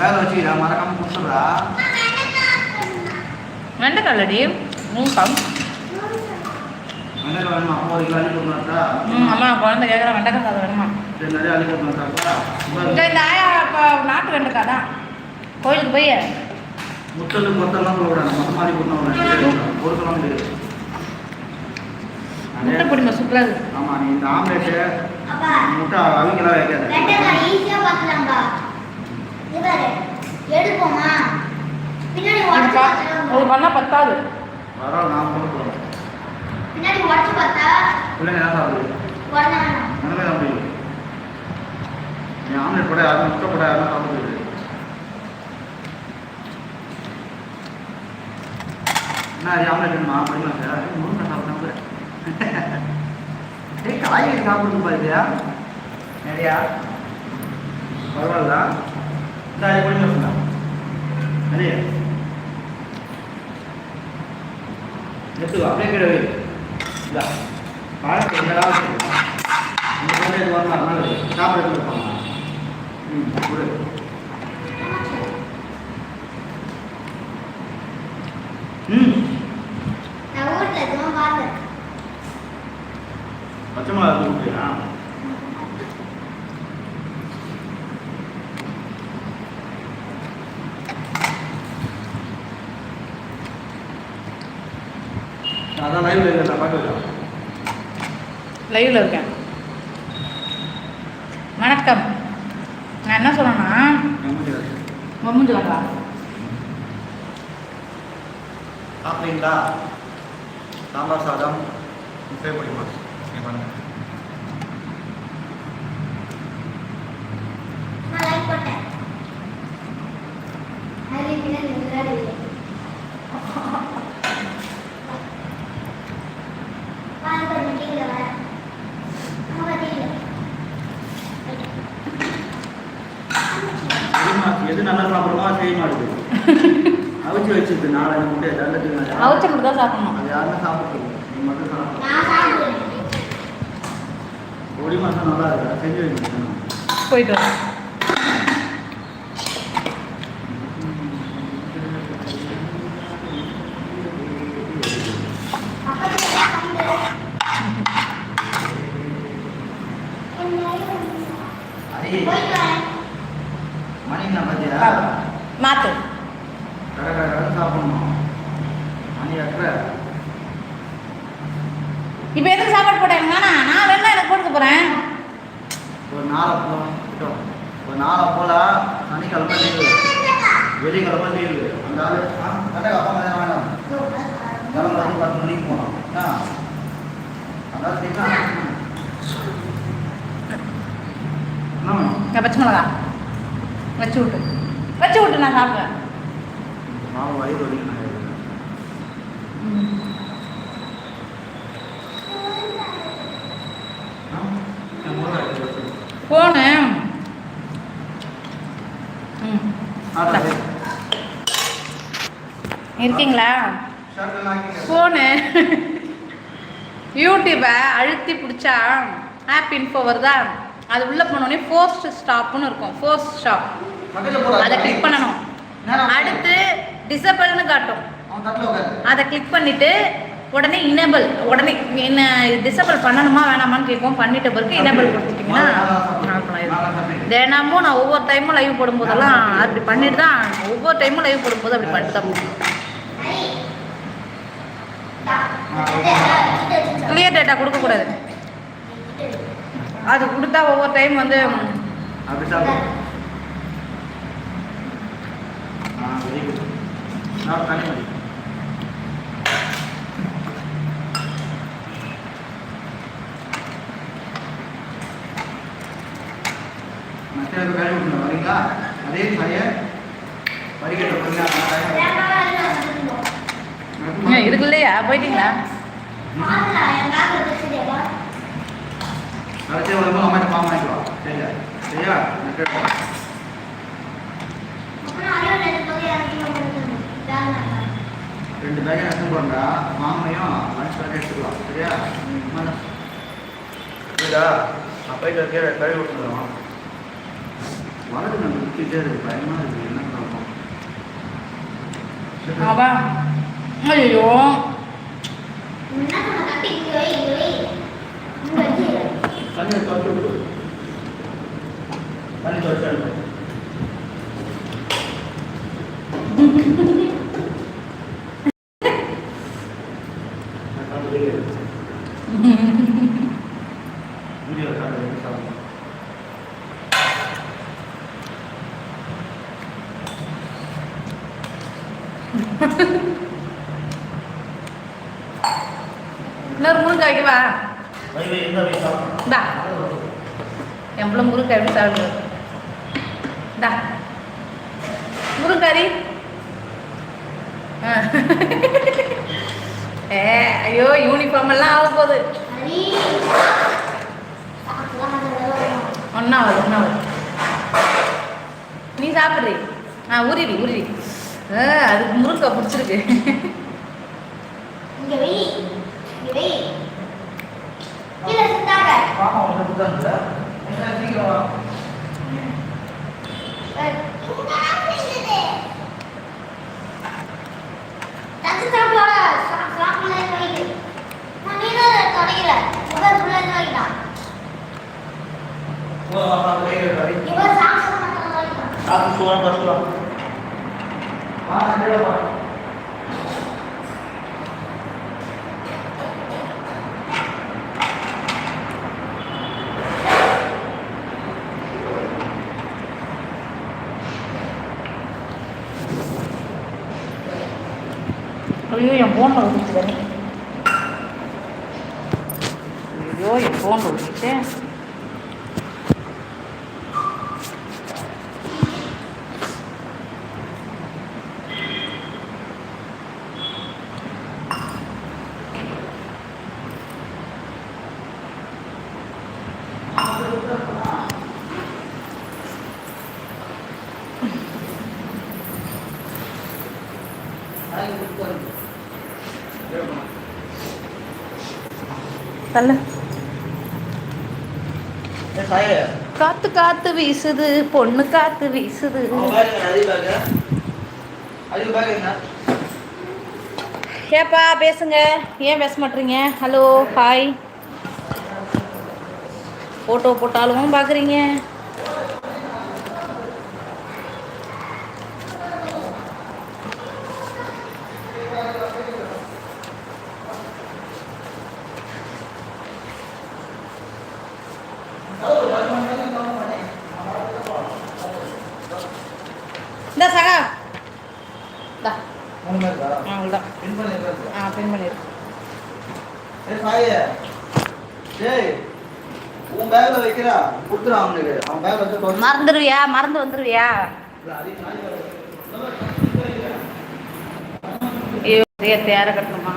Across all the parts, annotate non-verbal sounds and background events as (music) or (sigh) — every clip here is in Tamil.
வேலை வச்சுக்கிறா மறக்காம கொடுத்துட்றா. வெண்டைக்காய்லடி மூக்கம். வெண்டைக்காய் வேணுமா? அம்மா ஒரு கிலோ அள்ளி கொடுத்துட்டா ம் அம்மா குழந்தை கேட்குறா வெண்டைக்காய் சாதம் வேணுமா? சரி நிறைய அள்ளி கொடுத்துட்டாக்கா இந்த ஆயா இப்போ நாட்டு வெண்டைக்காய் தான். கோயிலுக்கு போய் முத்தல் மொத்தம்லாம் சொல்லக்கூடாது மொத்தம் மாதிரி கொடுத்தோம் ஒரு சொல்ல முடியாது முட்டை பிடிமா சூப்பராக இருக்குது ஆமா நீ இந்த ஆம்லேட்டு அப்பா முட்டை அவிக்கலாம் வைக்காத. பாரு எடுப்போமா? பின்னாடி உடச்சு பத்தாது. பரவாயில்ல நான் கொண்டு போகிறேன் பின்னாடி உடச்சு பார்த்தா பிள்ளைங்க என்ன சாப்பிடுது? உடனே நீ ஆம்லேட் போட யாரும் முட்டை போட யாரும் சாப்பிடுது. என்ன அது ஆம்லேட் வேணுமா? படிமா சார்? முருங்கை சாப்பிட (laughs) ஏய் காய்கறி சாப்பிடுங்க பாருயா நிறையா பரவாயில்ல. இந்த அது படிமா சார் நிறைய எடுத்துக்கோ அப்படியே கீழே வை இந்த பழத்தை என்னடா இந்த மாதிரி இது வரலாம் அதனால சாப்பிட எடுத்துருப்பாங்க ம் கொடு ம் நான் ஊர்ல எதுவும் பார்த்தேன் பச்சை மிளகா கொடுக்குறியா அதான் லைவ்ல இல்லை பார்க்கலாம் லைவில் இருக்கேன். வணக்கம். நான் என்ன மம்முஞ்சு வாங்கா சாப்பிட்டீங்களா? சாம்பார் சாதம் முட்டை பிடிமா பண்ணுங்க நான் லைக் போட்டேன் அது பின்னாடி விளையாடு பால் பண்ணி கீழே வர அம்மா கீழே தெரியுமா எது நல்லா சாப்பிடுமோ அது செய்ய மாட்டேங்குது அவிச்சு வச்சிருக்கு நாலஞ்சு முட்டை நல்லது அவிச்ச மட்டும் தான் சாப்பிடணும் அது யாருமே சாப்பிடுறது நீ மட்டும் சாப்பிடு நான் சாப்பிடுவேன் பொடி மாசம் நல்லா இருக்கு செஞ்சு வைக்கணும் போயிட்டு வரேன் அதே போயிட்டு வரேன் மணி என்ன பார்த்தியா மாற்று கடை கடை கடை சாப்பிடணும் மணி எட்டரை இப்போ எதுக்கு சாப்பாடு போட்டாங்க நான் நான் வேணா எனக்கு போட்டுக்க போகிறேன் ஒரு நாளை போல ஒரு நாளை போல சனிக்கிழமை லீவு வெள்ளிக்கிழமை லீவு அந்த ஆள் கடை அப்பா மதியம் வேண்டாம் கிளம்பு வந்து பத்து மணிக்கு போனோம் என்ன அதான் சரிங்களா நான் பச்சை மிளகா. வச்சு விட்டு. வச்சு விட்டு நான் சாப்பிடுவேன் சரி. இருக்கீங்களா. ஃபோனு யூடியூப்பை அழுத்தி பிடிச்சா ஆப் இன்ஃபோ வருதா? அது உள்ளே போனோடனே ஃபோர்ஸ்ட் ஸ்டாப்னு இருக்கும். Forced stop. அதை கிளிக் பண்ணணும். அடுத்து டிசபிள்னு காட்டும். அதை கிளிக் பண்ணிட்டு உடனே இனேபிள் உடனே என்ன டிசபிள் பண்ணணுமா வேணாமான்னு கேட்கும் பண்ணிட்ட பிறகு இனேபிள் கொடுத்துட்டிங்கன்னா தினமும் நான் ஒவ்வொரு டைமும் லைவ் போடும்போதெல்லாம் அப்படி பண்ணிட்டு தான் ஒவ்வொரு டைமும் லைவ் போடும்போது அப்படி பண்ணிட்டு தான் கிளியர் டேட்டா கொடுக்கக்கூடாது. அது கொடுத்தா ஒவ்வொரு டைம் வந்து வரீங்களா? அதே சரிய வரிகட்ட போறீங்களா ஏன், இருக்கு இல்லையா போயிட்டீங்களா? கடைசியாக வரும்போது அம்மாட்ட பாம்பு வாங்கிட்டு வா. சரியா? சரியா? ரெண்டு பேக்கை எடுத்து போண்டா மாமையும் லஞ்ச் பேக்கை எடுத்துக்கலாம். சரியா? போயிட்டு கீழே கழுவி விட்டுருவோம் வலது கண் குத்திட்டே இருக்கு பயமா இருக்கு. என்ன அவா ஐயோ என்ன பண்ண கட்டி இங்க வை இங்க வை இங்க வச்சு கண்ணை தொடச்சு விடு. கண்ணை தொடச்சு இன்னொரு இந்தா பிள்ளை முருங்கை எப்படி சாப்பிடுது? இந்தா முருங்கறி ஏ ஐயோ யூனிஃபார்ம் எல்லாம் ஆக போகுது. ஒன்றாவது ஒன்றாவது நீ சாப்பிட்றி? ஆ உரிடி உரிடி ஆ அதுக்கு முருங்கை பிடிச்சிருக்கு. கீழே சுத்தாங்க. பாப்பா உன்கிட்ட கொடுத்தாங்கல்ல என்ன சீக்கிரம் வா. இவர் சாப்பிட மாட்டாங்க சாப்பிட்டு சுவரம் கஷ்டம் வா கீழே வா ஐயோ என் ஃபோனில் விட்டுச்சு தண்ணி ஐயோ என் ஃபோனில் விட்டுச்சு சாயே காத்து காத்து வீசுது பொண்ணு காத்து வீசுது. ஏப்பா பேசுங்க. ஏன் பேச மாட்டீங்க? Hello hi. ஃபோட்டோ போட்டாலும் பார்க்குறீங்க இந்த சகா இந்தா மூணு பேக்கா ஆ அவ்வளோதான் பின் பண்ணி இருக்கா ஆ பின் பண்ணிடு ஏ சாயே டேய் உன் பேக்ல கொடுத்துறான் அவனுக்கு. அவன் பேக் வச்சு தொடச்சு மறந்துடுவியா மறந்து வந்துடுவியா ஐயோ தேர கட்டணுமா?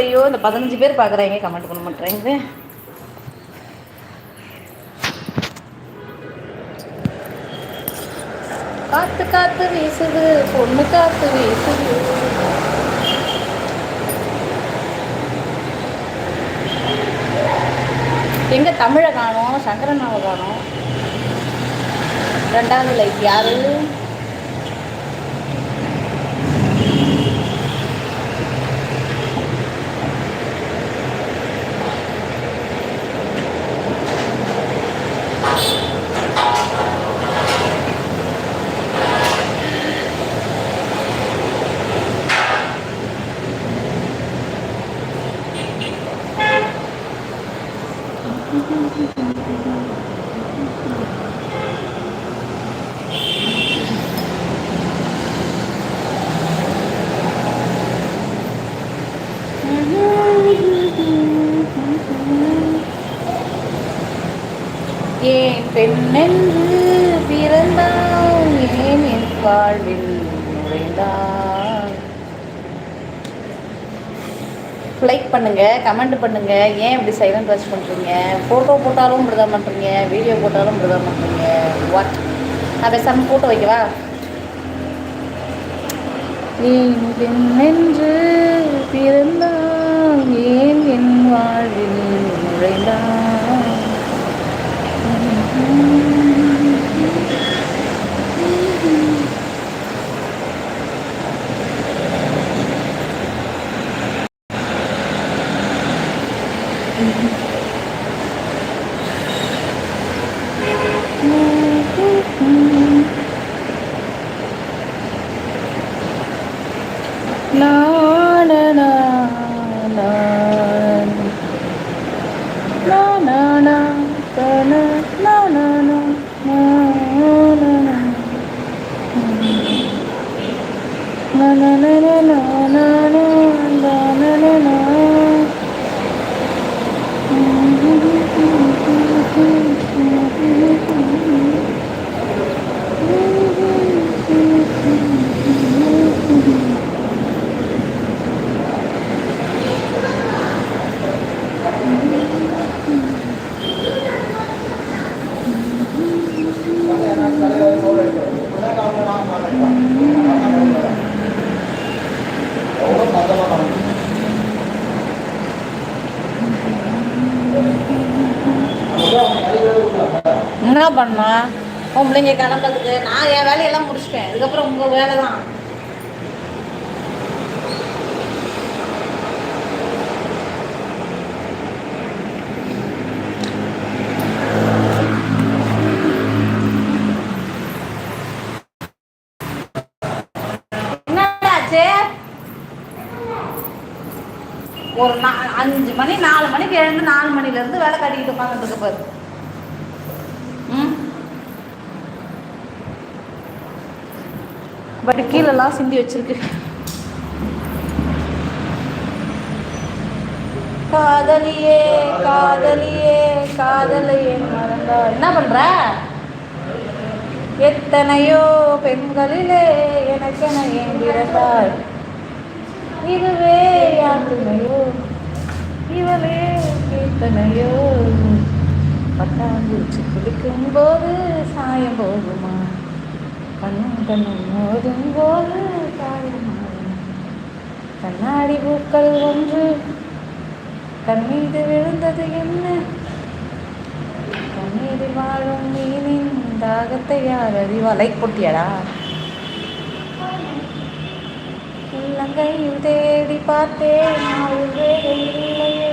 ஐயோ இந்த பதினஞ்சு பேர் பார்க்குறாங்க கமெண்ட் பண்ண மாட்டேறாங்க. காத்து காத்து வீசுது. பொண்ணு காத்து வீசுது. எங்க தமிழை காணோம் சங்கரனாவை காணோம். ரெண்டாவது லைஃப் யாரு? ஏன் பெண்ணென்று பிறந்தால் ஏன் என் வாழ்வில் நுழைந்தால் லைக் பண்ணுங்க கமெண்ட் பண்ணுங்க. ஏன் இப்படி சைலண்ட் வாட்ச் பண்றீங்க? ஃபோட்டோ போட்டாலும் இப்படி தான் பண்றீங்க. வீடியோ போட்டாலும் இப்படி தான் பண்றீங்க. வாட் நான் பேசாமல் ஃபோட்டோ வைக்கவா? ஏன் பெண்ணென்று என்று பிறந்தான் ஏன் என் வாழ்வில் நுழைந்தான் என்ன பண்ணா? உன் பிள்ளைங்க கிளம்புறதுக்கு நான் என் வேலையெல்லாம் முடிச்சிட்டேன். இதுக்கப்புறம் உங்கள் வேலை தான் ஒரு நா அஞ்சு மணி நாலு மணிக்கு எழுந்து நாலு மணிலேருந்து வேலை கட்டிக்கிட்டு உட்காந்துட்டு இருக்கு பாரு. பட் கீழெல்லாம் சிந்தி வச்சிருக்கு. காதலியே காதலியே காதலியே மறந்தா என்ன பண்ற? எத்தனையோ பெண்களிலே எனக்கென ஏன் இதுவே யாருமையோ இவளே எத்தனையோ? பட்டாம்பூச்சி குளிக்கும் போது சாயம் போகுமா? கண்ணும் மோதும் போது கண்ணாடி பூக்கள் ஒன்று கண் மீது விழுந்தது என்ன கண்ணீர் வாழும் மீனின் தாகத்தை யார் அறிவா லைக் போட்டியாடா உள்ளங்கையில் தேடி பார்த்தேன் வேறு இல்லையே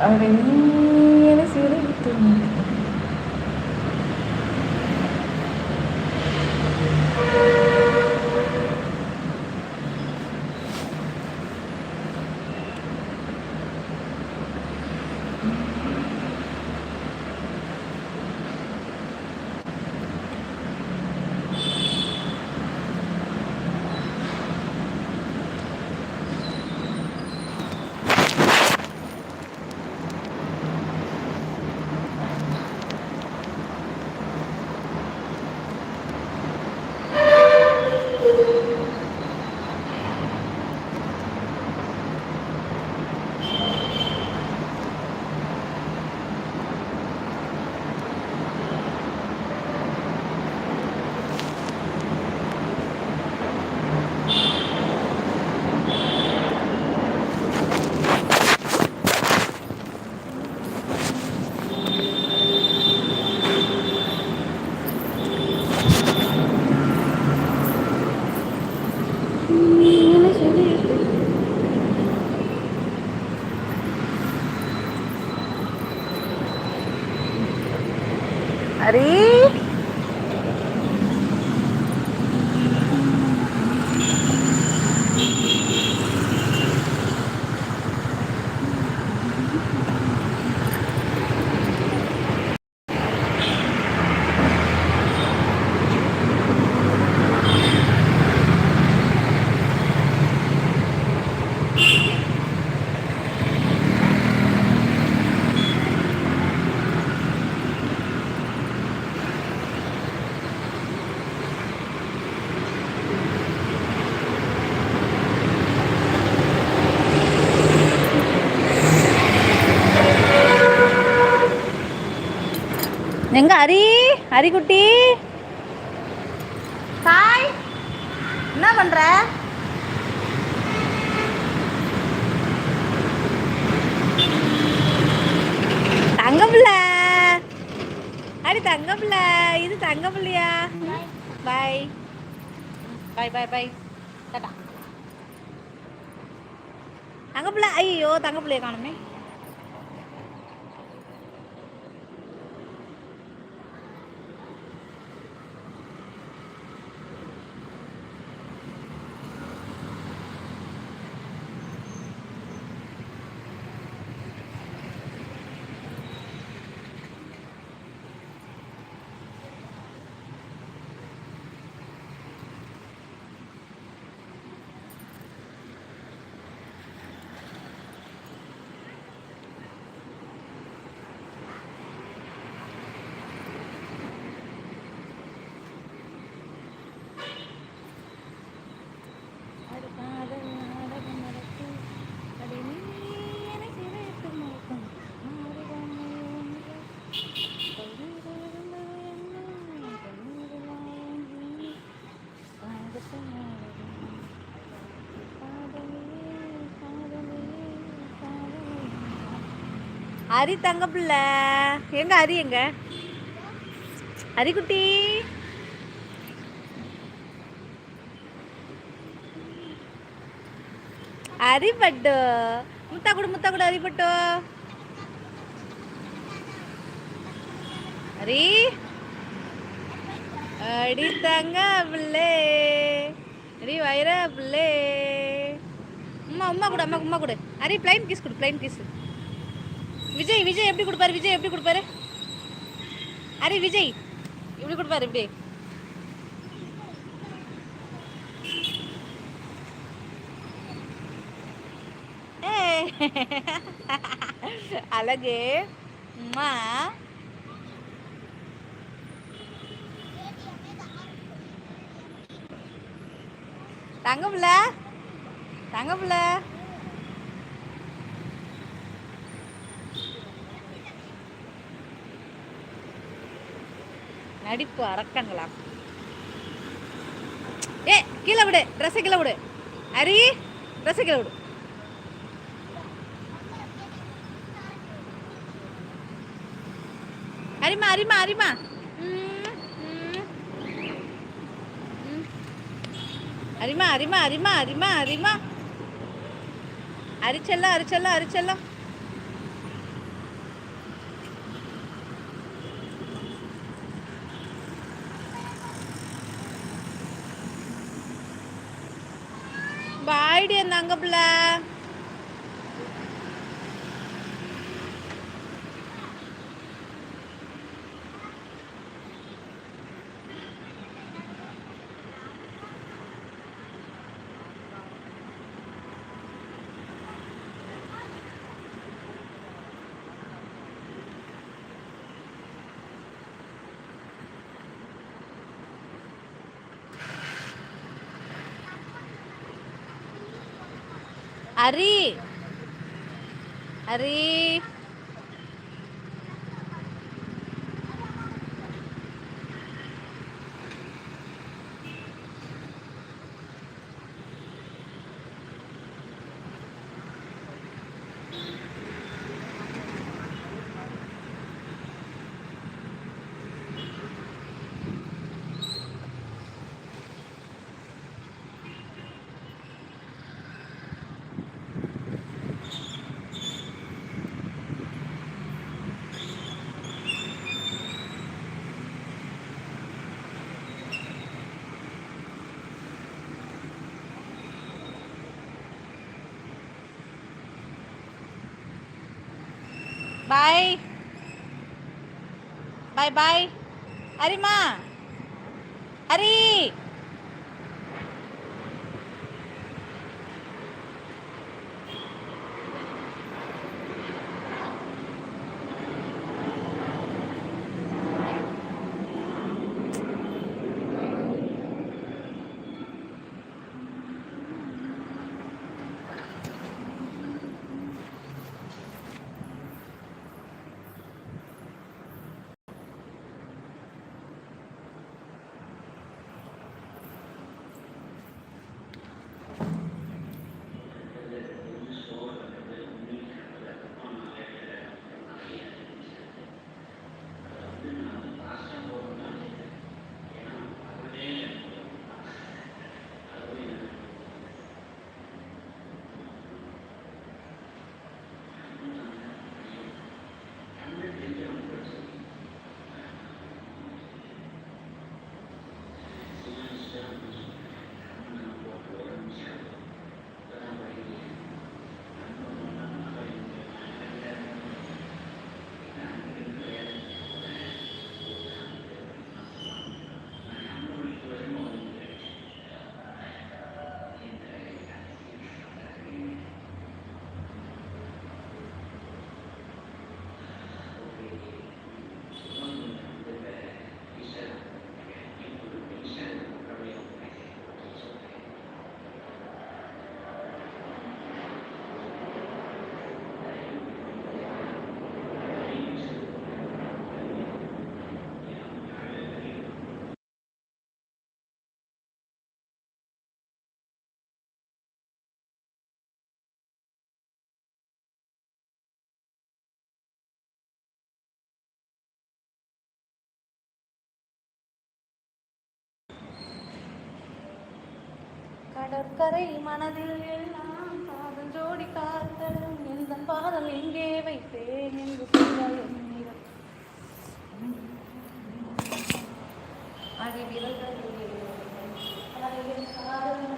அவரை நீ ஹரிக்குட்டி தாய் என்ன பண்ற? தங்க பிள்ளை ஹரி தங்க பிள்ளை இது தங்க பிள்ளையா பாய் பாய் பாய் பாய் டாடா தங்க பிள்ளை ஐயோ தங்க பிள்ளைய காணுமே. ஹரி தங்க பிள்ளை. எங்க ஹரி எங்க? ஹரிக்குட்டி ஹரிப்பட்டு முத்தா கொடு முத்தா கொடு அரிபட்டு. ஹரி அடி தங்க பிள்ளை. அடி வைர பிள்ளை. அம்மா அம்மா கொடு அம்மா அம்மா கொடு. ஹரி பிளைன் கிஸ் கொடு பிளைன் கிஸ் விஜய் விஜய் எப்படி கொடுப்பாரு விஜய் எப்படி கொடுப்பாரு? அரே விஜய் இப்படி கொடுப்பாரு இப்படி? அழகு. அம்மா தங்க பிள்ளை. நடிப்பு அரக்கங்களா ஏ கீழே விடு. ட்ரெஸ்ஸை கீழே விடு. அரி ட்ரெஸ்ஸை கீழே விடு. அரிமா அரிமா அரிமா. அரிமா அரிமா அரிமா அரிமா அரிமா. அரிச்செல்லாம் அரிச்செல்லாம் அரிச்செல்லாம். ગબલા Ari. Ari. பிள்ளை ஹரி ஹரி பாய் பாய் கடற்கரை மனதில் எல்லாம் காதல் ஜோடி காத்தலும் எந்த பாதல் எங்கே வைத்தேன் என்று அடி விரல்கள் காதல்